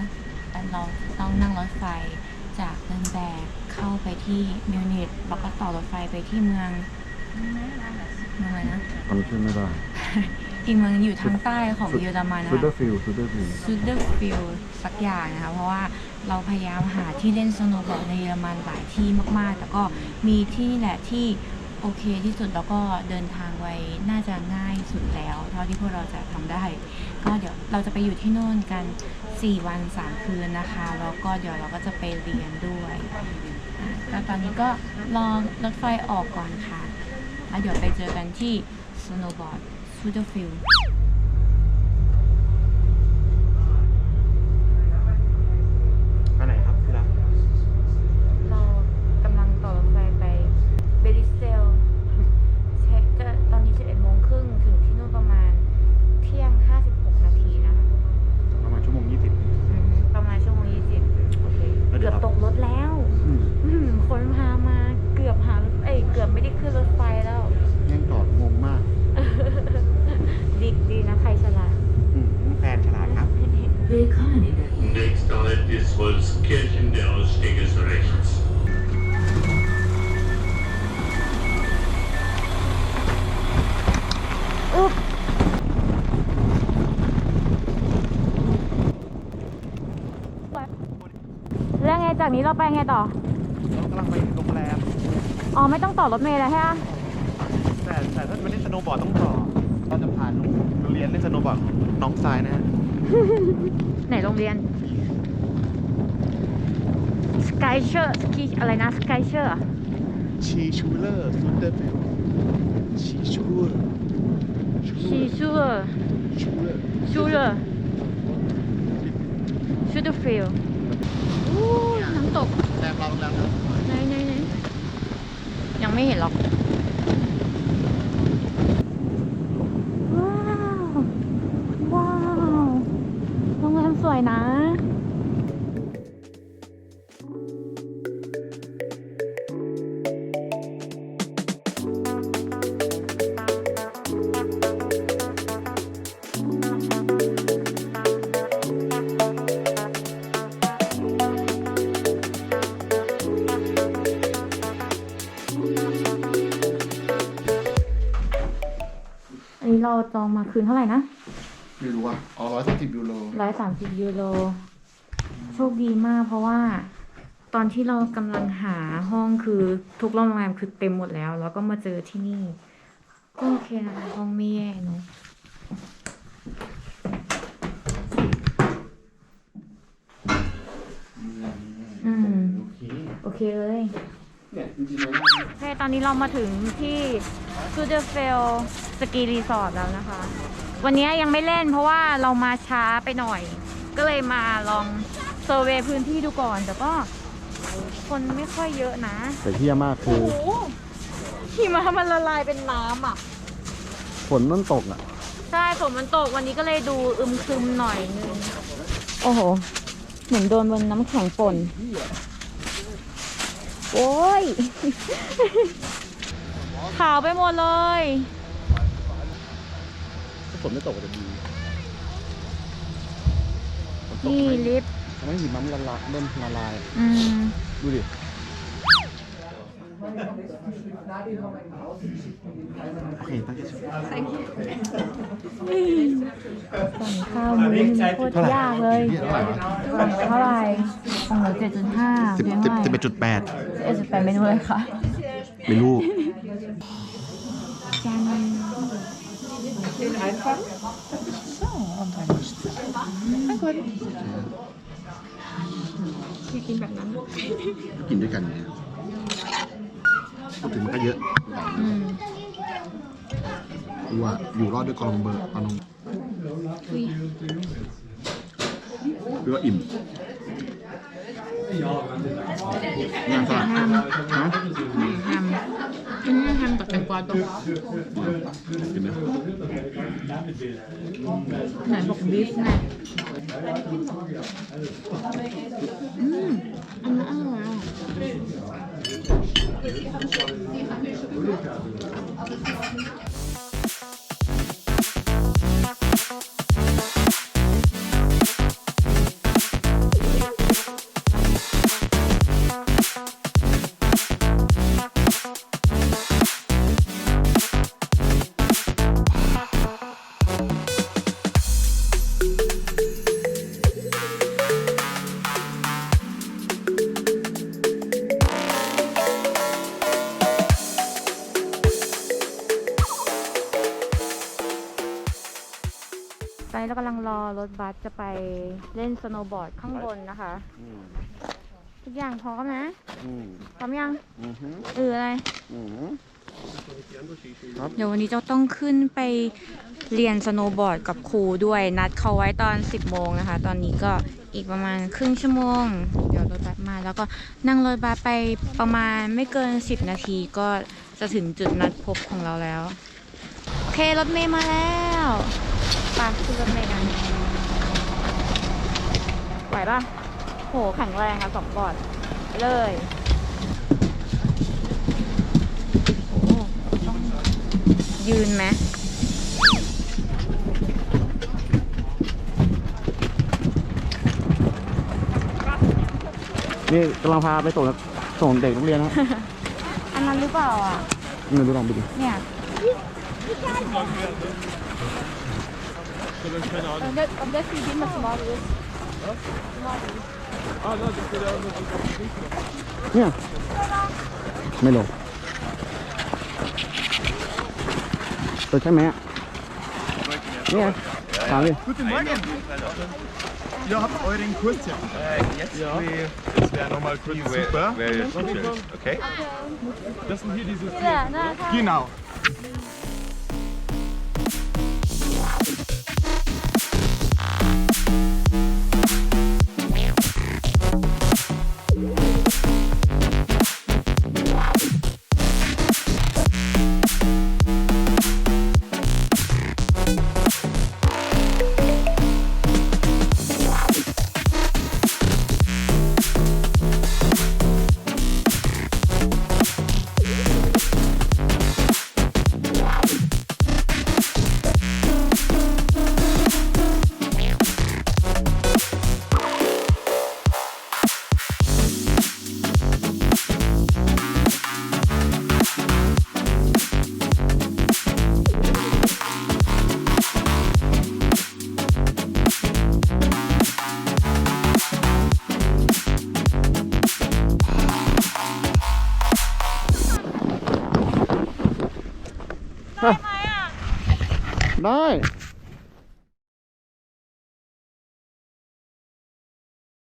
กันนะคะแต่เราต้องนั่งรถไฟจากเนินแบกเข้าไปที่มิวนิกแล้วก็ต่อรถไฟไปที่เมืองเมืองอะไรนะจำชื่อไม่ได้ อีกเมืองอยู่ทางใต้ของเยอรมันนะซูเดอคะร์ฟิลซูเดอร์ฟิลซูเดอร์ฟิลสักอย่างนะคะ เพราะว่าเราพยายามหาที่เล่นสโนว์บอร์ดในเยอรมันหลายที่มากๆ แต่ก็มีที่นี่แหละที่โอเคที่สุดแล้วก็เดินทางไว้น่าจะง่ายสุดแล้ว เท่าที่พวกเราจะทำได้ ก็เดี๋ยวเราจะไปอยู่ที่โน่นกัน 4 วัน 3 คืนนะคะ แล้วก็เดี๋ยวเราก็จะไปเรียนด้วยอะก็ตอนนี้ก็รอรถไฟออกก่อนค่ะ แล้วเดี๋ยวไปเจอกันที่สโนว์บอร์ดซูเจากนี้เราไปไงต่อ เรากำลังไปโรงแรม อ๋อ ไม่ต้องต่อรถเมล์แล้วใช่ไหมแต่แต่ถ้าเป็นเล่นสโนว์บอร์ดต้องต่อเราจะผ่านโรงเรียนเล่นสโนว์บอร์ดน้องทรายนะฮะ ไหนโรงเรียน สกายเชอร์สกีอะไรนะ สกายเชอร์ชีชูเลอร์ซูเดอร์ฟิลชีชูเลอร์ชีชูเออร์ชูเลอร์ชูเลอร์ชูเดอร์ฟิลอู้ น้ำตกแรมเราโรงแรมนะไหนไหนไหนยังไม่เห็นหรอก เราจองมาคืนเท่าไหร่นะไม่รู้ว่าอ๋อร้อยสามสิบยูโรร้อยสามสิบยูโร โชคดีมากเพราะว่าตอนที่เรากำลังหาห้องคือทุกโรงแรมคือเต็มหมดแล้ว แล้วก็มาเจอที่นี่ ก็โอเคนะคะห้องไม่แย่เนอะอืม โอเคโอเคเลย เนี่ยจริงๆแล้วโอเคตอนนี้เรามาถึงที่ซูเดอร์เฟลสกีรีสอร์ทแล้วนะคะ วันนี้ยังไม่เล่นเพราะว่าเรามาช้าไปหน่อย ก็เลยมาลองเซอร์เวย์พื้นที่ดูก่อน แต่ก็คนไม่ค่อยเยอะนะแต่ที่ยมากคือโอ้โหหิมะมันละลายเป็นน้ำอะ ฝนมันตกอะ ใช่ฝนมันตกวันนี้ก็เลยดูอึมครึมหน่อยนึง โอ้โห เหมือนโดนบนน้ำแข็งป่น โอ้ย ขาวไปหมดเลยถ้าฝนไม่ตกก็จะดีฝนตกนี่ทำให้ลิฟต์ทำให้หิมะมันละลายเริ่มละลาย อืม ดูดิ ฝังใจชมสั่งข้าวมื้อนึงโคตรยากเลยสั่งเท่าไหร่สั่งเหลือเจ็ดจุดห้าสิบเพียงสิบเท่าไหสิบเอ็ดจุดแปดเอ็ดจุดแปดเมนูเลยค่ะ ไม่รู้ จานนึงกินแบบนั้น กินด้วยกันเนี่ย พูดถึงมันก็เยอะอืมกูอะอยู่รอดด้วยกอลอมเบอร์กอลอมคุยหรือว่าอิ่มงานสลัดฮะทำอืมทำกับแตงกวาตรงกินไหม ไหนบอกบีฟไงอืมอันนั้นอร่อยอะ เรากำลังรอรถบัสจะไปเล่นสโนว์บอร์ดข้างบนนะคะ อืมทุกอย่างพร้อมนะ อืมพร้อมยังอืมฮึเอออะไร อืมเดี๋ยววันนี้เจ้าต้องขึ้นไปเรียนสโนว์บอร์ดกับครูด้วยนัดเขาไว้ตอน 10 โมงนะคะ ตอนนี้ก็อีกประมาณครึ่งชั่วโมง เดี๋ยวรถบัสมา แล้วก็นั่งรถบัสไปประมาณไม่เกิน 10 นาทีก็จะถึงจุดนัดพบของเราแล้ว โอเครถเมย์มาแล้วไป ขึ้นรถเมย์กันไหวปะโหแข็งแรงอะสองบอร์ดไปเลยโอ้ต้องยืนไหมนี่กำลังพาไปส่งนักส่งเด็กโรงเรียนนะอันนั้นหรือเปล่าอะนี่ดูลองไปดิเนี่ย เนี่ยไม่ลงตัวใช่ไหมอะเนี่ยถามดิ Guten Morgen. Ihr habt euren Kurs jetzt. Jetzt Ja. we- Das wäre nochmal kurz where, super. where is teachers? Okay. Das sind hier diese นี่แหละน่าถ้า Genau. ได้